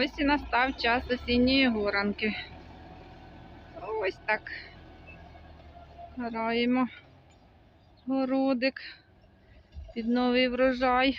Ось і настав час осінньої горанки. Ось так. Граємо городик під новий врожай.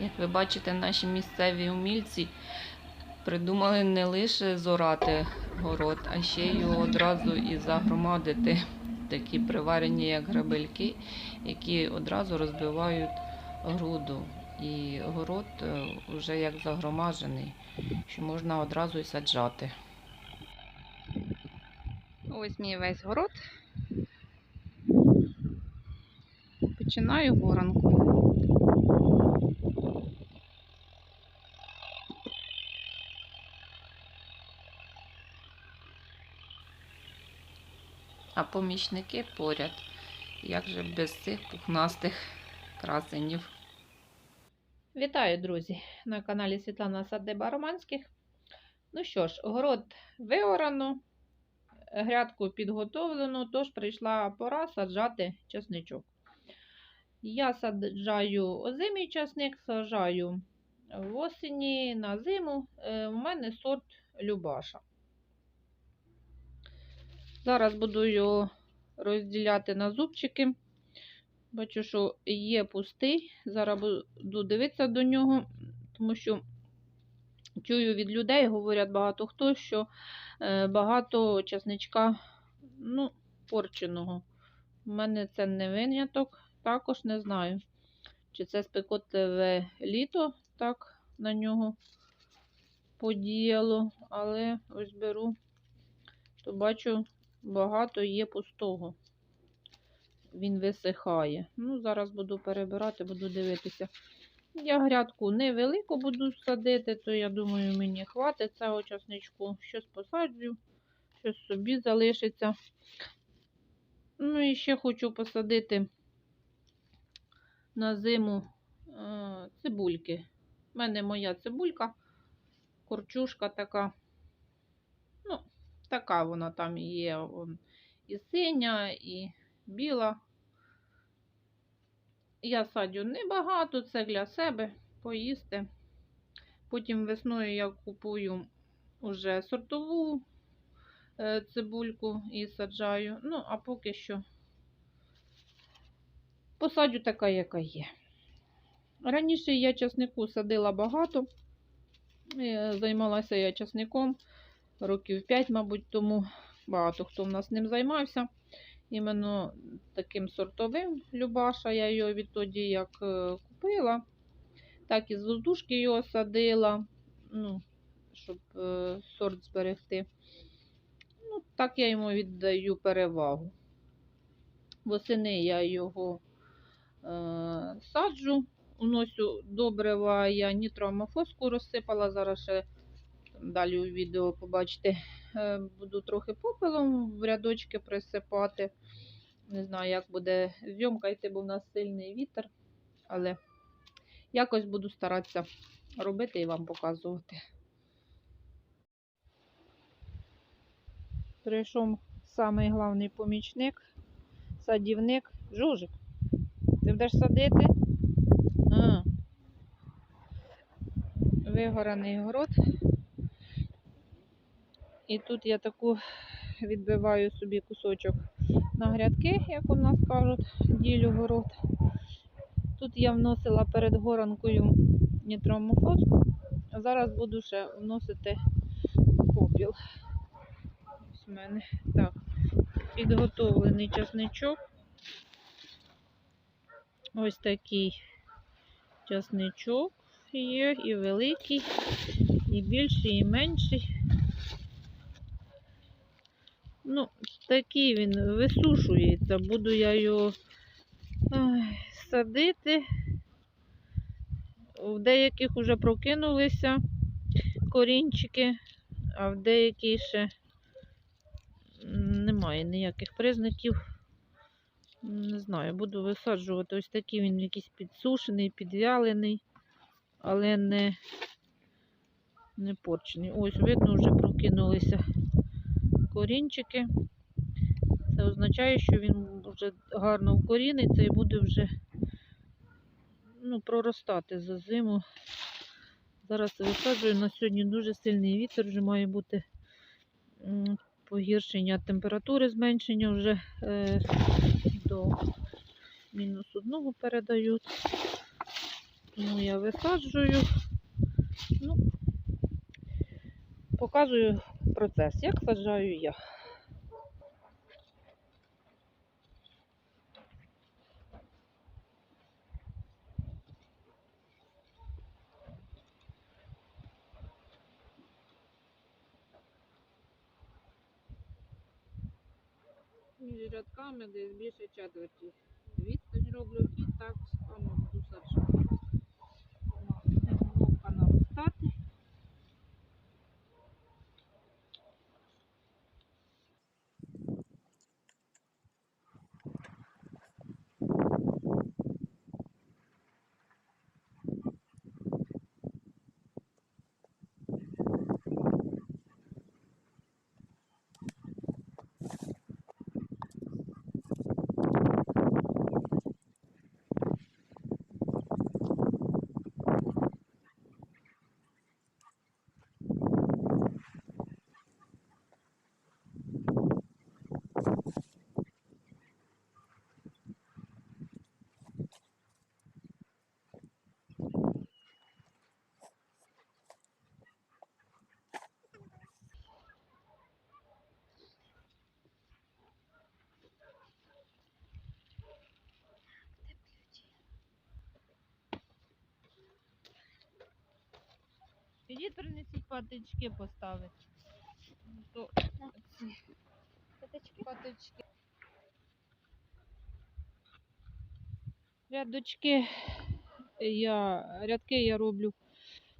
Як ви бачите, наші місцеві умільці придумали не лише зорати город, а ще його одразу і загромадити. Такі приварені, як грабельки, які одразу розбивають груду. І город е, вже як загромажений, що можна одразу й саджати. Ось мій весь город. Починаю горанку. А помічники поряд. Як же без цих пухнастих красенів? Вітаю, друзі, на каналі Світлана Садиба Романських. Ну що ж, город виорано, грядку підготовлено, тож прийшла пора саджати чесничок. Я саджаю озимий часник, саджаю в осені на зиму. Е, У мене сорт Любаша. Зараз буду його розділяти на зубчики. Бачу, що є пустий. Зараз буду дивитися до нього, тому що чую від людей, говорять багато хто, що е, багато часничка ну, порченого. У мене це не виняток, також не знаю, чи це спекотливе літо так на нього подіяло, але ось беру, то бачу, багато є пустого він висихає. Ну, зараз буду перебирати, буду дивитися. Я грядку невелику буду садити, то я думаю, мені хватить цього часничку. Щось посаджу, щось собі залишиться. Ну і ще хочу посадити на зиму е, цибульки. У мене моя цибулька, корчушка така. Така вона там є. І синя, і біла. Я садю небагато, це для себе поїсти. Потім весною я купую уже сортову е, цибульку і саджаю. Ну, а поки що посадю така, яка є. Раніше я часнику садила багато. Е, Займалася я часником років 5, мабуть, тому багато хто в нас ним займався. Іменно таким сортовим Любаша, я його відтоді як е, купила, так і з воздушки його садила, ну, щоб е, сорт зберегти. Ну, Так я йому віддаю перевагу. Восени я його е, саджу, уносю добрива, я нітроамофоску розсипала, зараз ще далі у відео побачите. Буду трохи попелом в рядочки присипати. Не знаю, як буде зйомка йти, бо в нас сильний вітер. Але якось буду старатися робити і вам показувати. Прийшов самий головний помічник, садівник. Жужик. Ти будеш садити? А. Вигораний город. І тут я таку відбиваю собі кусочок на грядки, як у нас кажуть, ділю город. Тут я вносила перед горанкою нітромофоску, а зараз буду ще вносити попіл. Ось у мене так, підготовлений часничок. Ось такий часничок є, і великий, і більший, і менший. Ну, такий він висушується. Буду я його ой, садити. В деяких вже прокинулися корінчики, а в деяких ще немає ніяких признаків. Не знаю, буду висаджувати. Ось такий він якийсь підсушений, підвялений, але не, не порчений. Ось, видно, вже прокинулися корінчики. Це означає, що він вже гарно вкоріниться і буде вже ну, проростати за зиму. Зараз висаджую. На сьогодні дуже сильний вітер, вже має бути погіршення температури, зменшення вже е, до мінус одного передають. Тому я висаджую. Ну, показую процес, як саджаю я. Між рядками десь більше четверті. Відстань роблю і так само буду саджати. Головка наростати. Ідіть принесіть патички поставити. То ці патички. Рядочки я, рядки я роблю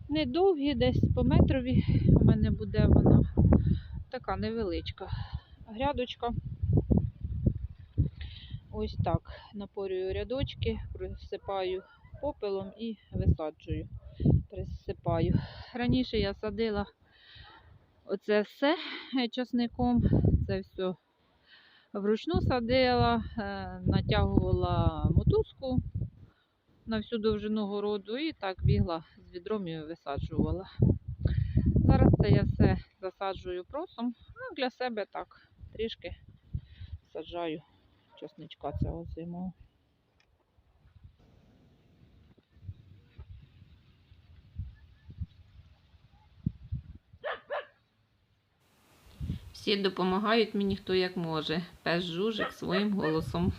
недовгі, десь по метрові. У мене буде вона така невеличка грядочка. Ось так. Напорюю рядочки, присипаю попелом і висаджую. Присипаю. Раніше я садила оце все е, часником. Це все вручну садила, е, натягувала мотузку на всю довжину городу і так бігла з відром і висаджувала. Зараз це я все засаджую просом, а для себе так трішки саджаю часничка цього зимового. Всі допомагають мені хто як може. Пес жужик своїм голосом.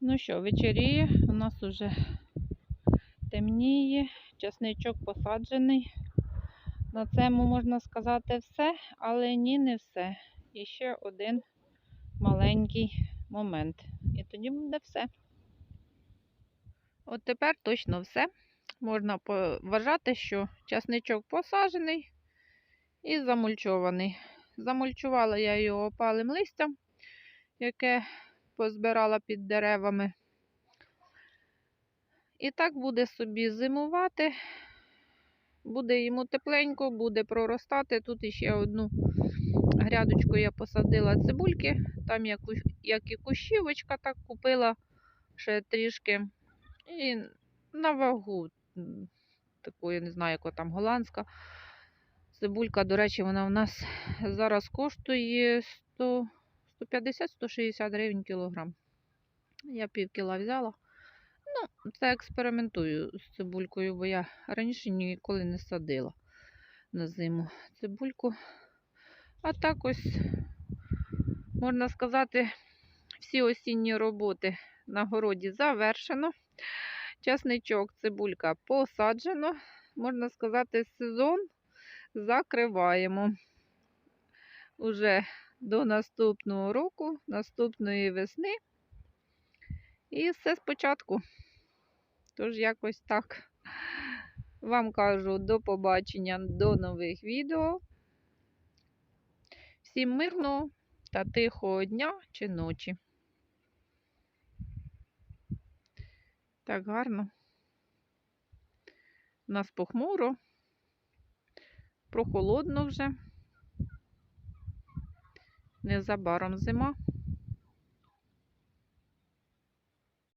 Ну що, вечеріє, у нас уже темніє, часничок посаджений. На цьому можна сказати все, але ні, не все. І ще один маленький момент. І тоді буде все. От тепер точно все. Можна вважати, що часничок посаджений і замульчований. Замульчувала я його опалим листям, яке позбирала під деревами. І так буде собі зимувати. Буде йому тепленько, буде проростати. Тут іще одну грядочку я посадила цибульки, там як і кущівочка, так купила ще трішки. І на вагу, я не знаю, яка там голландська. Цибулька, до речі, вона в нас зараз коштує 150-160 гривень кілограм. Я пів кіла взяла. Ну, це експериментую з цибулькою, бо я раніше ніколи не садила на зиму цибульку. А так ось, можна сказати, всі осінні роботи на городі завершено. Часничок, цибулька посаджено. Можна сказати, сезон закриваємо. Уже до наступного року, наступної весни. І все спочатку. Тож, якось так. Вам кажу до побачення, до нових відео. Всім мирного та тихого дня чи ночі. Так гарно. У нас похмуро, прохолодно вже. Незабаром зима.